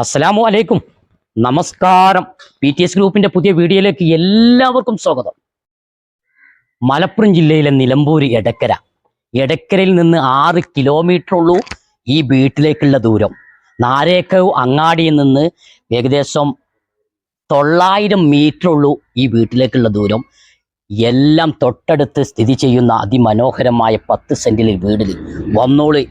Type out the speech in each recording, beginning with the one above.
അസ്സലാമു അലൈക്കും. നമസ്കാരം. പി ടി എസ് ഗ്രൂപ്പിന്റെ പുതിയ വീഡിയോയിലേക്ക് എല്ലാവർക്കും സ്വാഗതം. മലപ്പുറം ജില്ലയിലെ നിലമ്പൂർ എടക്കര. എടക്കരയിൽ നിന്ന് ആറ് കിലോമീറ്റർ ഉള്ളൂ ഈ വീട്ടിലേക്കുള്ള ദൂരം. നാരേക്കവ് അങ്ങാടിയിൽ നിന്ന് ഏകദേശം തൊള്ളായിരം മീറ്റർ ഉള്ളൂ ഈ വീട്ടിലേക്കുള്ള ദൂരം. എല്ലാം തൊട്ടടുത്ത് സ്ഥിതി ചെയ്യുന്ന അതിമനോഹരമായ പത്ത് സെന്റിലെ വീടിൽ വന്നോളി.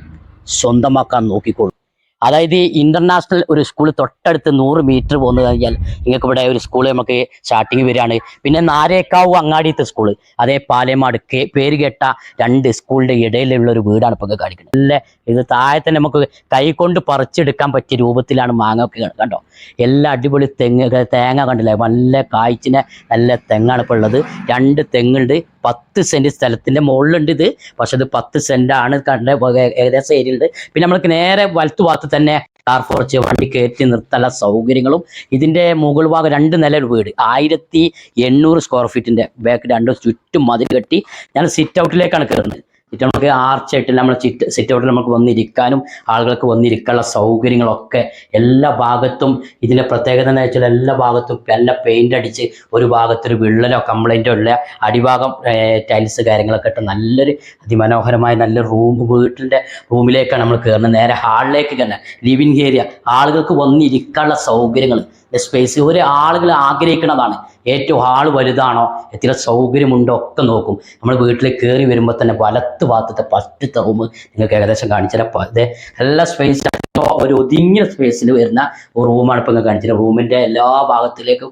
സ്വന്തമാക്കാൻ നോക്കിക്കോളൂ അതായത് ഇന്റർനാഷണൽ ഒരു സ്കൂൾ തൊട്ടടുത്ത് നൂറ് മീറ്റർ പോകുന്നത് കഴിഞ്ഞാൽ നിങ്ങൾക്ക് ഇവിടെ ഒരു സ്കൂൾ നമുക്ക് സ്റ്റാർട്ടിങ് വരികയാണ്. പിന്നെ നാരേക്കാവ് അങ്ങാടിയത്തെ സ്കൂൾ അതേ പാലേമാട് പേര് കേട്ട രണ്ട് സ്കൂളിന്റെ ഇടയിലുള്ള ഒരു വീടാണ് ഇപ്പൊ കാണിക്കുന്നത്. നല്ല ഇത് താഴെ തന്നെ നമുക്ക് കൈകൊണ്ട് പറിച്ചെടുക്കാൻ പറ്റിയ രൂപത്തിലാണ് മാങ്ങ ഒക്കെ കണ്ടോ? എല്ലാ അടിപൊളി തെങ്ങ് തേങ്ങ കണ്ടില്ലേ? നല്ല കായ്ച്ചിനെ നല്ല തെങ്ങാണ് ഇപ്പോൾ ഉള്ളത്. രണ്ട് തെങ്ങുണ്ട് പത്ത് സെന്റ് സ്ഥലത്തിന്റെ മുകളിലുണ്ട് ഇത്. പക്ഷെ ഇത് പത്ത് സെന്റാണ് കണ്ട ഏകദേശം ഏരിയ ഉണ്ട് പിന്നെ നമ്മൾക്ക് നേരെ വലത്തു ഭാഗത്ത് തന്നെ കാർ ഫോർച്ച് വണ്ടി കയറ്റി നിർത്താനുള്ള സൗകര്യങ്ങളും. ഇതിന്റെ മുകൾ ഭാഗം രണ്ട് നില ഒരു വീട്. ആയിരത്തി എണ്ണൂറ് സ്ക്വയർ ഫീറ്റിന്റെ ബാക്ക് രണ്ട് ചുറ്റും മതിൽ കെട്ടി ഞാൻ സിറ്റ് ഔട്ടിലേക്കാണ് കയറുന്നത് സിറ്റ് നമുക്ക് ആർച്ചായിട്ട് നമ്മൾ ചിറ്റ് സിറ്റ് ഔട്ടിൽ നമുക്ക് വന്നിരിക്കാനും ആളുകൾക്ക് വന്നിരിക്കാനുള്ള സൗകര്യങ്ങളൊക്കെ എല്ലാ ഭാഗത്തും ഇതിന്റെ പ്രത്യേകത എന്ന് വെച്ചാൽ എല്ലാ ഭാഗത്തും നല്ല പെയിന്റ് അടിച്ച് ഒരു ഭാഗത്തൊരു വിള്ളലോ കംപ്ലൈന്റോ ഉള്ള അടിഭാഗം ടൈൽസ് കാര്യങ്ങളൊക്കെ ഇട്ട് നല്ലൊരു അതിമനോഹരമായ നല്ല റൂം വീട്ടിന്റെ റൂമിലേക്കാണ് നമ്മൾ കയറുന്നത് നേരെ ഹാളിലേക്ക് തന്നെ ലിവിങ് ഏരിയ ആളുകൾക്ക് വന്നിരിക്കാനുള്ള സൗകര്യങ്ങൾ സ്പേസ് ഒരു ആളുകൾ ആഗ്രഹിക്കുന്നതാണ്. ഏറ്റവും ആൾ വലുതാണോ എത്ര സൗകര്യമുണ്ടോ ഒക്കെ നോക്കും. നമ്മൾ വീട്ടിൽ കയറി വരുമ്പോൾ തന്നെ വലത്ത് ഭാഗത്തെ ഫസ്റ്റത്തെ റൂം നിങ്ങൾക്ക് ഏകദേശം കാണിച്ചാൽ അതെ എല്ലാ സ്പേസ് ഒരു ഒതുങ്ങിയ സ്പേസിൽ വരുന്ന റൂമാണ് ഇപ്പം കാണിച്ചത്. റൂമിന്റെ എല്ലാ ഭാഗത്തിലേക്കും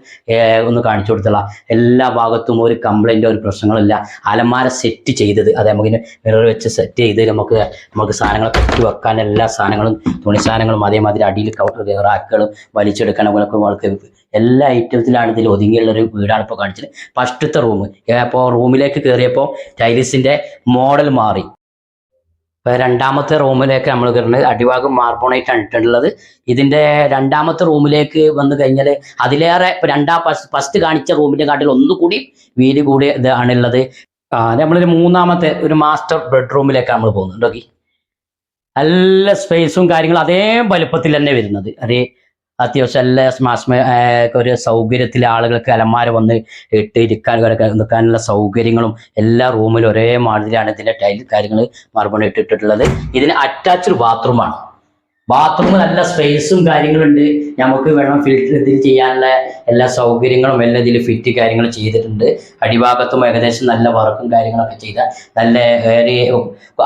ഒന്ന് കാണിച്ചു കൊടുത്തുള്ള എല്ലാ ഭാഗത്തും ഒരു കംപ്ലൈന്റോ ഒരു പ്രശ്നങ്ങളില്ല അലമാര സെറ്റ് ചെയ്തത്. അത് നമുക്ക് മിറർ വെച്ച് സെറ്റ് ചെയ്ത് നമുക്ക് നമുക്ക് സാധനങ്ങൾ കെട്ടി വെക്കാൻ എല്ലാ സാധനങ്ങളും തുണി സാധനങ്ങളും അതേമാതിരി അടിയിൽ കൗട്ടർ റാക്കുകളും വലിച്ചെടുക്കാൻ അങ്ങനെയൊക്കെ വളർത്തി എല്ലാ ഐറ്റത്തിലാണ് ഇതിൽ ഒതുങ്ങിയുള്ള ഒരു വീടാണ് ഇപ്പോൾ കാണിച്ചത്. ഫസ്റ്റത്തെ റൂം അപ്പോൾ റൂമിലേക്ക് കയറിയപ്പോൾ ടൈലിസിന്റെ മോഡൽ മാറി. രണ്ടാമത്തെ റൂമിലേക്ക് നമ്മൾ കയറുന്നത് അടിവാഗം മാർബോണായിട്ട് ആണ് ഇട്ടിട്ടുള്ളത് ഇതിന്റെ രണ്ടാമത്തെ റൂമിലേക്ക് വന്നു കഴിഞ്ഞാൽ അതിലേറെ ഇപ്പൊ രണ്ടാം ഫസ്റ്റ് കാണിച്ച റൂമിന്റെ കാട്ടിൽ ഒന്നുകൂടി വീതി കൂടി ഇതാണുള്ളത് നമ്മളൊരു മൂന്നാമത്തെ ഒരു മാസ്റ്റർ ബെഡ്റൂമിലേക്ക് നമ്മൾ പോകുന്നുണ്ട്. നല്ല സ്പേസും കാര്യങ്ങളും അതേ വലുപ്പത്തിൽ തന്നെ വരുന്നത്. അതേ അത്യാവശ്യം എല്ലാ സ്മാസ്മ ഒരു സൗകര്യത്തിൽ ആളുകൾക്ക് അലമാര വന്ന് ഇട്ട് ഇരിക്കാൻ നിൽക്കാനുള്ള സൗകര്യങ്ങളും എല്ലാ റൂമിലും ഒരേ മാതിരിയാണ് ഇതിന്റെ ടൈൽ കാര്യങ്ങൾ മറുപടി ഇട്ടിട്ടുള്ളത്. ഇതിന് അറ്റാച്ച്ഡ് ബാത്റൂമാണ് ബാത്റൂം നല്ല സ്പേസും കാര്യങ്ങളും ഉണ്ട് നമുക്ക് വെള്ളം ഫിൽറ്റർ ഇതിൽ ചെയ്യാനുള്ള എല്ലാ സൗകര്യങ്ങളും എല്ലാം ഇതിൽ ഫിറ്റ് കാര്യങ്ങൾ ചെയ്തിട്ടുണ്ട്. അടിഭാഗത്തും ഏകദേശം നല്ല വർക്കും കാര്യങ്ങളൊക്കെ ചെയ്ത നല്ല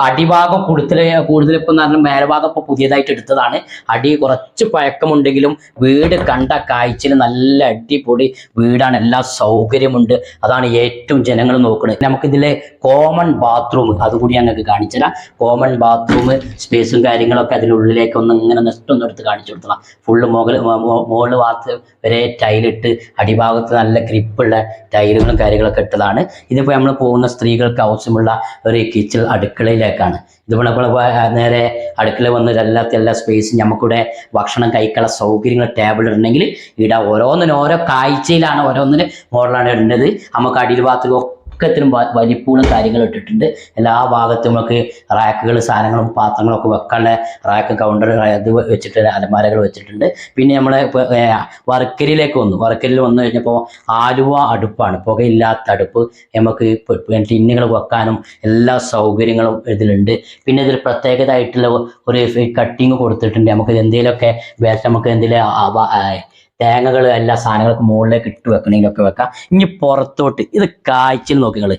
അടിഭാഗം കൂടുതൽ കൂടുതൽ ഇപ്പം നല്ല മേൽഭാഗം ഇപ്പോൾ പുതിയതായിട്ട് എടുത്തതാണ്. അടി കുറച്ച് പഴക്കമുണ്ടെങ്കിലും വീട് കണ്ട കാഴ്ചയിൽ നല്ല അടിപൊളി വീടാണ്. എല്ലാ സൗകര്യമുണ്ട്. അതാണ് ഏറ്റവും ജനങ്ങൾ നോക്കുന്നത് നമുക്കിതിലെ കോമൺ ബാത്റൂം അതുകൂടി ഞങ്ങൾക്ക് കാണിച്ചുതരാം. കോമൺ ബാത്റൂം സ്പേസും കാര്യങ്ങളൊക്കെ അതിനുള്ളിലേക്ക് ഒന്ന് ഇങ്ങനെ നെസ്റ്റ് ഒന്ന് എടുത്ത് കാണിച്ചു കൊടുത്തണം ഫുള്ള് മുകൾ മുകളിൽ ഭാഗത്ത് വരെ ടൈലിട്ട് അടിഭാഗത്ത് നല്ല ഗ്രിപ്പുള്ള ടൈലുകളും കാര്യങ്ങളൊക്കെ ഇട്ടതാണ്. ഇതിപ്പോൾ നമ്മൾ പോകുന്ന സ്ത്രീകൾക്ക് ആവശ്യമുള്ള ഒരു കിച്ചൺ അടുക്കളയിലേക്കാണ്. ഇതിപ്പോൾ നമ്മൾ നേരെ അടുക്കള വന്ന് എല്ലാ എല്ലാ സ്പേസും നമുക്കിവിടെ ഭക്ഷണം കഴിക്കാനുള്ള സൗകര്യങ്ങൾ ടേബിൾ ഇടണമെങ്കിൽ ഇവിടെ ഓരോന്നിനും ഓരോ കാഴ്ചയിലാണ് ഓരോന്നിന് മോഡലാണ് ഇടേണ്ടത്. നമുക്ക് അടിയിൽ ഭാഗത്ത് ഒക്കത്തിനും വലിപ്പൂളും കാര്യങ്ങൾ ഇട്ടിട്ടുണ്ട്. എല്ലാ ഭാഗത്തും നമുക്ക് റാക്കുകൾ സാധനങ്ങളും പാത്രങ്ങളും ഒക്കെ വെക്കാനുള്ള റാക്ക് കൗണ്ടർ ഇത് വെച്ചിട്ട് അലമാരകൾ വെച്ചിട്ടുണ്ട്. പിന്നെ നമ്മൾ വർക്കരിയിലേക്ക് വന്നു. വർക്കരിയിൽ വന്നു കഴിഞ്ഞപ്പോൾ ആലുവ അടുപ്പാണ്. പുകയില്ലാത്ത അടുപ്പ്. നമുക്ക് ടിന്നുകൾ വെക്കാനും എല്ലാ സൗകര്യങ്ങളും ഇതിലുണ്ട്. പിന്നെ ഇതിൽ പ്രത്യേകത ആയിട്ടുള്ള ഒരു കട്ടിങ് കൊടുത്തിട്ടുണ്ട്. നമുക്ക് എന്തെങ്കിലുമൊക്കെ വേറെ നമുക്ക് എന്തെങ്കിലും തേങ്ങകൾ എല്ലാ സാധനങ്ങൾക്ക് മുകളിലേക്ക് ഇട്ട് വെക്കണമെങ്കിലൊക്കെ വെക്കാം. ഇനി പുറത്തോട്ട് ഇത് കാഴ്ചയിൽ നോക്കി നിങ്ങൾ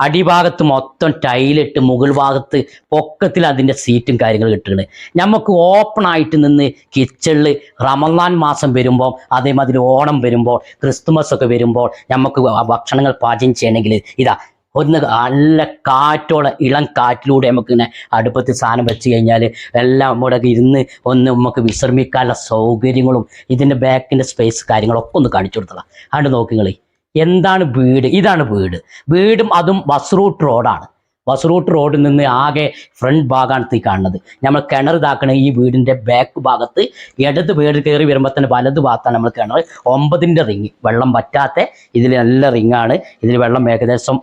അടിഭാഗത്ത് മൊത്തം ടൈലിട്ട് മുകൾ ഭാഗത്ത് പൊക്കത്തിൽ അതിന്റെ സീറ്റും കാര്യങ്ങളും കിട്ടുകയാണ് നമുക്ക് ഓപ്പൺ ആയിട്ട് നിന്ന് കിച്ചണിൽ റമദാൻ മാസം വരുമ്പോൾ അതേമാതിരി ഓണം വരുമ്പോൾ ക്രിസ്തുമസ് ഒക്കെ വരുമ്പോൾ നമുക്ക് ഭക്ഷണങ്ങൾ പാചകം ചെയ്യണമെങ്കിൽ ഇതാ ഒന്ന് നല്ല കാറ്റോളം ഇളം കാറ്റിലൂടെ നമുക്ക് ഇങ്ങനെ അടുപ്പത്ത് സാധനം വെച്ച് കഴിഞ്ഞാൽ എല്ലാം നമ്മുടെ ഇരുന്ന് ഒന്ന് നമുക്ക് വിശ്രമിക്കാനുള്ള സൗകര്യങ്ങളും ഇതിന്റെ ബാക്കിന്റെ സ്പേസ് കാര്യങ്ങളൊക്കെ ഒന്ന് കാണിച്ചു കൊടുത്തതാണ് അതുകൊണ്ട് നോക്കിങ്ങളെ എന്താണ് വീട്? ഇതാണ് വീട്. വീടും അതും ബസ് റൂട്ട് റോഡാണ് ബസ് റൂട്ട് റോഡിൽ നിന്ന് ആകെ ഫ്രണ്ട് ഭാഗമാണ് ഈ കാണുന്നത്. നമ്മൾ കിണർ ഇതാക്കണ ഈ വീടിന്റെ ബാക്ക് ഭാഗത്ത് ഇടത് വീട് കയറി വരുമ്പോൾ തന്നെ വലത് ഭാഗത്താണ് നമ്മൾ കിണർ. ഒമ്പതിന്റെ റിങ് വെള്ളം പറ്റാത്ത ഇതിൽ നല്ല റിങ്ങാണ് ഇതിൽ വെള്ളം ഏകദേശം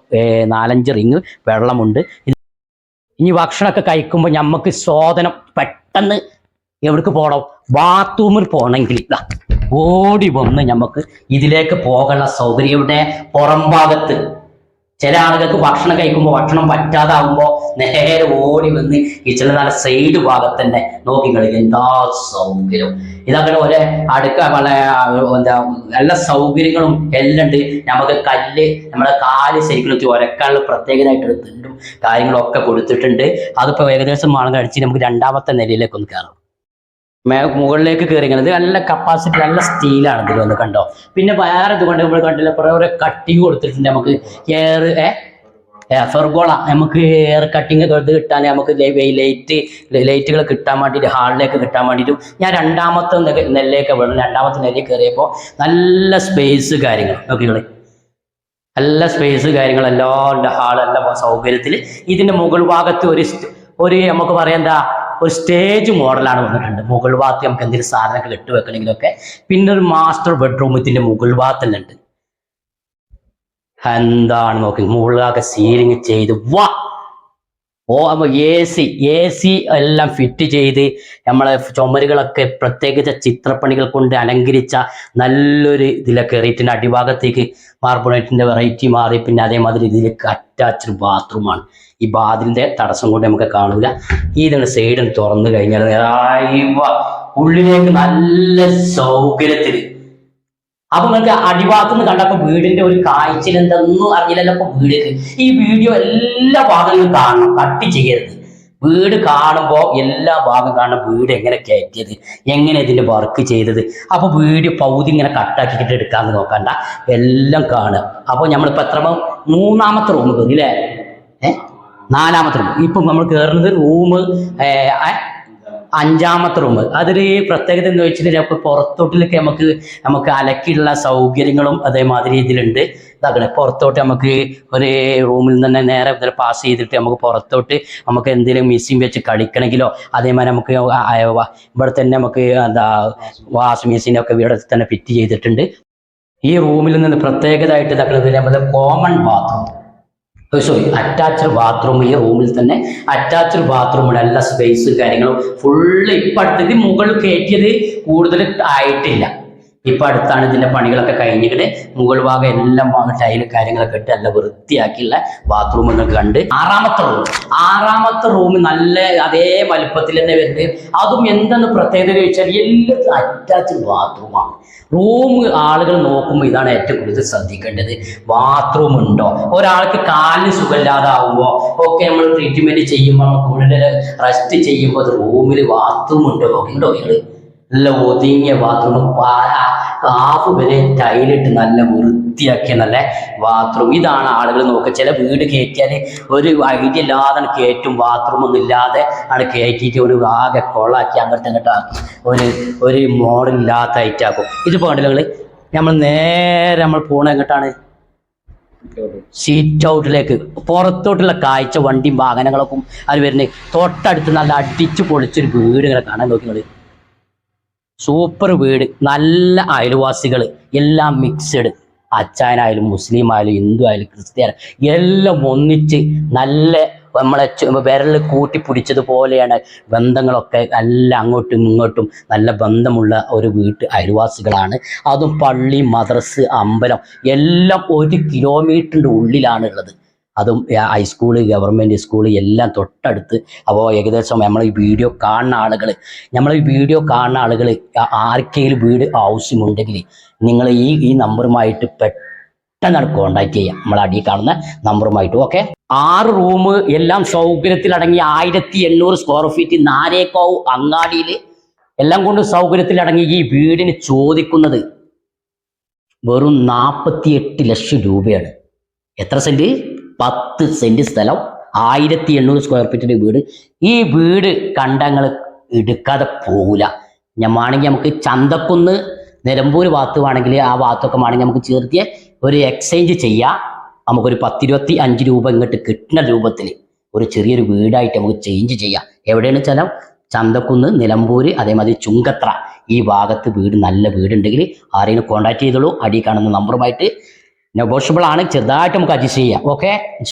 നാലഞ്ച് റിങ് വെള്ളമുണ്ട്. ഇനി ഭക്ഷണമൊക്കെ കഴിക്കുമ്പോൾ നമുക്ക് ശോധനം പെട്ടെന്ന് എവിടേക്ക് പോകണം ബാത്റൂമിൽ പോകണമെങ്കിൽ ഓടി വന്ന് നമുക്ക് ഇതിലേക്ക് പോകാനുള്ള സൗകര്യം ഇവിടെ പുറം ഭാഗത്ത്. ചില ആളുകൾക്ക് ഭക്ഷണം കഴിക്കുമ്പോൾ ഭക്ഷണം പറ്റാതാവുമ്പോൾ നേരെ ഓടി വന്ന് കിച്ചണിൽ നല്ല സൈഡ് ഭാഗത്തന്നെ നോക്കി കളിക്കും. എന്താ സൗകര്യം? ഇതങ്ങനെ ഒരേ അടുക്ക എന്താ എല്ലാ സൗകര്യങ്ങളും എല്ലാം ഉണ്ട്. നമുക്ക് കല്ല് നമ്മുടെ കാൽ ശരിക്കും ഒരക്കാനുള്ള പ്രത്യേകതയായിട്ട് തിണ്ടും കാര്യങ്ങളൊക്കെ കൊടുത്തിട്ടുണ്ട്. അതിപ്പോൾ ഏകദേശം ആളുകൾ അടിച്ച് നമുക്ക് രണ്ടാമത്തെ നിലയിലേക്ക് ഒന്ന് കയറാം മുകളിലേക്ക് കയറി ഇങ്ങനെ നല്ല കപ്പാസിറ്റി നല്ല സ്റ്റീലാണ് ഇതിൽ വന്ന് കണ്ടോ? പിന്നെ വേറെ ഇതുകൊണ്ട് നമ്മൾ കണ്ടില്ല കുറേ കുറേ കട്ടിങ് കൊടുത്തിട്ടുണ്ട് നമുക്ക്. Air pergola. നമുക്ക് എയർ കട്ടിങ് ഇത് കിട്ടാൻ നമുക്ക് ലൈറ്റ് ലൈറ്റുകൾ കിട്ടാൻ വേണ്ടിയിട്ട് ഹാളിലേക്ക് കിട്ടാൻ വേണ്ടിയിട്ടും ഞാൻ രണ്ടാമത്തെ നെല്ലേക്ക് വേണം രണ്ടാമത്തെ നെല്ലിൽ കയറിയപ്പോൾ നല്ല സ്പേസ് കാര്യങ്ങൾ നോക്കിക്കളെ നല്ല സ്പേസ് കാര്യങ്ങളെല്ലാം ഉണ്ട് ഹാളെല്ലാം സൗകര്യത്തിൽ ഇതിന്റെ മുകൾ ഭാഗത്ത് ഒരു ഒരു നമുക്ക് പറയാം എന്താ ഒരു സ്റ്റേജ് മോഡലാണ് വന്നിട്ടുണ്ട്. മുകൾ ഭാഗത്ത് നമുക്ക് എന്തെങ്കിലും സാധനങ്ങൾ ഇട്ട് വെക്കണമെങ്കിലൊക്കെ. പിന്നെ ഒരു മാസ്റ്റർ ബെഡ്റൂം ഇതിന്റെ മുകൾ ഭാഗത്തന്നെ ഉണ്ട് എന്താണ് നോക്കി മുകളിലൊക്കെ സീലിംഗ് ചെയ്ത് വാ. ഓ അപ്പൊ എ സി എ സി എല്ലാം ഫിറ്റ് ചെയ്ത് നമ്മളെ ചുമരുകളൊക്കെ പ്രത്യേകിച്ച ചിത്രപ്പണികൾ കൊണ്ട് അലങ്കരിച്ച നല്ലൊരു ഇതിലൊക്കെ കയറിയിട്ടുണ്ട്. അടിഭാഗത്തേക്ക് മാർബിളേറ്റിന്റെ വെറൈറ്റി മാറി പിന്നെ അതേമാതിരി ഇതിലേക്ക് അറ്റാച്ച്ഡ് ബാത്റൂമാണ് ഈ ബാതിലിന്റെ തടസ്സം കൊണ്ട് നമുക്ക് കാണൂല. ഇതിന്റെ സൈഡ് തുറന്നു കഴിഞ്ഞാൽ ഉള്ളിലേക്ക് നല്ല സൗകര്യത്തിൽ അപ്പൊ നിങ്ങൾക്ക് അടിഭാഗത്ത് നിന്ന് കണ്ടപ്പോ വീടിന്റെ ഒരു കാഴ്ചയിൽ എന്തെന്നും അറിയില്ലല്ലോ ഇപ്പൊ വീട്. ഈ വീഡിയോ എല്ലാ ഭാഗങ്ങളും കാണണം. കട്ടി ചെയ്യരുത്. വീട് കാണുമ്പോൾ എല്ലാ ഭാഗം കാണുന്ന വീട് എങ്ങനെ കയറ്റിയത്? എങ്ങനെ ഇതിന്റെ വർക്ക് ചെയ്തത്? അപ്പൊ വീട് പൗതി ഇങ്ങനെ കട്ടാക്കിയിട്ട് എടുക്കാന്ന് നോക്കണ്ട. എല്ലാം കാണുക. അപ്പൊ നമ്മളിപ്പോ എത്ര മൂന്നാമത്തെ റൂം കയറി അല്ലേ ഏഹ് നാലാമത്തെ റൂം ഇപ്പൊ നമ്മൾ കയറുന്നത് റൂം അഞ്ചാമത്തെ റൂം അതിൽ പ്രത്യേകത എന്ന് വെച്ചിട്ടുണ്ടെങ്കിൽ നമുക്ക് പുറത്തോട്ടിലൊക്കെ നമുക്ക് നമുക്ക് അലക്കിയുള്ള സൗകര്യങ്ങളും അതേമാതിരി ഇതിലുണ്ട്. ഇതാക്കണേ പുറത്തോട്ട് നമുക്ക് ഒരു റൂമിൽ നിന്ന് തന്നെ നേരെ പാസ് ചെയ്തിട്ട് നമുക്ക് പുറത്തോട്ട് നമുക്ക് എന്തെങ്കിലും മിസ്സിങ് വെച്ച് കളിക്കണമെങ്കിലോ അതേമാതിരി നമുക്ക് ഇവിടെ തന്നെ നമുക്ക് എന്താ വാഷിംഗ് ഒക്കെ ഇവിടെ തന്നെ ഫിറ്റ് ചെയ്തിട്ടുണ്ട്. ഈ റൂമിൽ നിന്ന് പ്രത്യേകതയായിട്ട് നമ്മുടെ common bathroom sorry attached bathroom ഈ റൂമിൽ തന്നെ അറ്റാച്ച്ഡ് ബാത്റൂമുകൾ എല്ലാ സ്പേസും കാര്യങ്ങളും ഫുള്ള് ഇപ്പം അടുത്തത് മുകളിൽ കയറ്റിയത് കൂടുതൽ ആയിട്ടില്ല. ഇപ്പം അടുത്താണ് ഇതിന്റെ പണികളൊക്കെ കഴിഞ്ഞിട്ട് മുകൾ ഭാഗം എല്ലാം ടൈൽ കാര്യങ്ങളൊക്കെ ഇട്ട് നല്ല വൃത്തിയാക്കിയുള്ള ബാത്റൂം എന്നൊക്കെ കണ്ട് ആറാമത്തെ റൂം ആറാമത്തെ റൂം നല്ല അതേ വലുപ്പത്തിൽ തന്നെ വരുന്നത്. അതും എന്തെന്ന് പ്രത്യേകത ചോദിച്ചാൽ എല്ലാത്തിനും അറ്റാച്ച്ഡ് ബാത്റൂമാണ് റൂം ആളുകൾ നോക്കുമ്പോൾ ഇതാണ് ഏറ്റവും കൂടുതൽ ശ്രദ്ധിക്കേണ്ടത്. ബാത്റൂം ഉണ്ടോ? ഒരാൾക്ക് കാലിന് സുഖമില്ലാതാവുമ്പോൾ ഒക്കെ നമ്മൾ ട്രീറ്റ്മെന്റ് ചെയ്യുമ്പോൾ നമ്മൾ കൂടുതൽ റെസ്റ്റ് ചെയ്യുമ്പോൾ റൂമിൽ ബാത്റൂം ഉണ്ടോ. നോക്കിണ്ടോ നിങ്ങൾ നല്ല ഒതുങ്ങിയ ബാത്റൂം കാഫ് വരെ ടൈലിട്ട് നല്ല വൃത്തിയാക്കിയ നല്ല ബാത്റൂം ഇതാണ് ആളുകൾ നോക്കുക ചില വീട് കയറ്റിയാൽ ഒരു ഐഡിയ ഇല്ലാതെ കയറ്റും ബാത്റൂം ഒന്നും ഇല്ലാതെ ആണ് കയറ്റിയിട്ട് ഒരു ആകെ കൊള്ളാക്കി അങ്ങോട്ട് ആക്കി. ഒരു ഒരു മോഡൽ ഇല്ലാത്ത ഐറ്റാക്കും ഇത് കണ്ടില്ല നമ്മൾ നേരെ നമ്മൾ പോണ എങ്ങോട്ടാണ്? സീറ്റ് ഔട്ടിലേക്ക് പുറത്തോട്ടുള്ള കാഴ്ച വണ്ടിയും വാഹനങ്ങളൊക്കെ അത് വരുന്നത് തൊട്ടടുത്ത് നല്ല അടിച്ചു പൊളിച്ചൊരു വീട് ഇങ്ങനെ കാണാൻ നോക്കി നിങ്ങൾ സൂപ്പർ വീട് നല്ല അയൽവാസികൾ എല്ലാം മിക്സഡ് അച്ചായനായാലും മുസ്ലിം ആയാലും ഹിന്ദു ആയാലും ക്രിസ്ത്യാനി എല്ലാം ഒന്നിച്ച് നല്ല നമ്മളെ വിരൽ കൂട്ടി പിടിച്ചതുപോലെയാണ് ബന്ധങ്ങളൊക്കെ എല്ലാം അങ്ങോട്ടും ഇങ്ങോട്ടും നല്ല ബന്ധമുള്ള ഒരു വീട്ട് അയൽവാസികളാണ്. അതും പള്ളി മദ്രസ് അമ്പലം എല്ലാം ഒരു കിലോമീറ്ററിന്റെ ഉള്ളിലാണ് ഉള്ളത് അതും ഹൈസ്കൂൾ ഗവൺമെന്റ് സ്കൂൾ എല്ലാം തൊട്ടടുത്ത്. അപ്പോൾ ഏകദേശം നമ്മൾ ഈ വീഡിയോ കാണുന്ന ആളുകൾ നമ്മൾ ഈ വീഡിയോ കാണുന്ന ആളുകൾ ആർക്കെങ്കിലും വീട് ആവശ്യമുണ്ടെങ്കിൽ നിങ്ങൾ ഈ ഈ നമ്പറുമായിട്ട് പെട്ടെന്ന് കോണ്ടാക്ട് ചെയ്യാം. നമ്മൾ അടി കാണുന്ന നമ്പറുമായിട്ട് ഓക്കെ ആറ് റൂം എല്ലാം സൗകര്യത്തിലടങ്ങി ആയിരത്തി എണ്ണൂറ് സ്ക്വയർ ഫീറ്റ് നാരേക്കാവ് അങ്ങാടിയിൽ എല്ലാം കൊണ്ട് സൗകര്യത്തിലടങ്ങി ഈ വീടിന് ചോദിക്കുന്നത് വെറും നാൽപ്പത്തി എട്ട് ലക്ഷം രൂപയാണ്. എത്ര സെന്റ് പത്ത് സെന്റ് സ്ഥലം ആയിരത്തി എണ്ണൂറ് സ്ക്വയർ ഫീറ്റിന്റെ വീട്. ഈ വീട് കണ്ടങ്ങൾ എടുക്കാതെ പോകില്ല ഞമ്മാണെങ്കിൽ നമുക്ക് ചന്തക്കുന്ന് നിലമ്പൂർ ഭാഗത്ത് വേണമെങ്കിൽ ആ ഭാഗത്തൊക്കെ വേണമെങ്കിൽ നമുക്ക് ചേർത്തിയ ഒരു എക്സ്ചേഞ്ച് ചെയ്യാം. നമുക്കൊരു പത്തിരുപത്തി അഞ്ച് രൂപ ഇങ്ങോട്ട് കിട്ടുന്ന രൂപത്തിൽ ഒരു ചെറിയൊരു വീടായിട്ട് നമുക്ക് ചേഞ്ച് ചെയ്യാം. എവിടെയാണ് സ്ഥലം? ചന്തക്കുന്ന് നിലമ്പൂര് അതേമാതിരി ചുങ്കത്ര. ഈ ഭാഗത്ത് വീട് നല്ല വീടുണ്ടെങ്കിൽ ആരെങ്കിലും കോൺടാക്ട് ചെയ്തോളൂ. അടി കാണുന്ന നമ്പറുമായിട്ട് നെഗോഷ്യബിൾ ആണ് ചെറുതായിട്ട് നമുക്ക് അഡ്ജസ്റ്റ് ചെയ്യാം. ഓക്കെ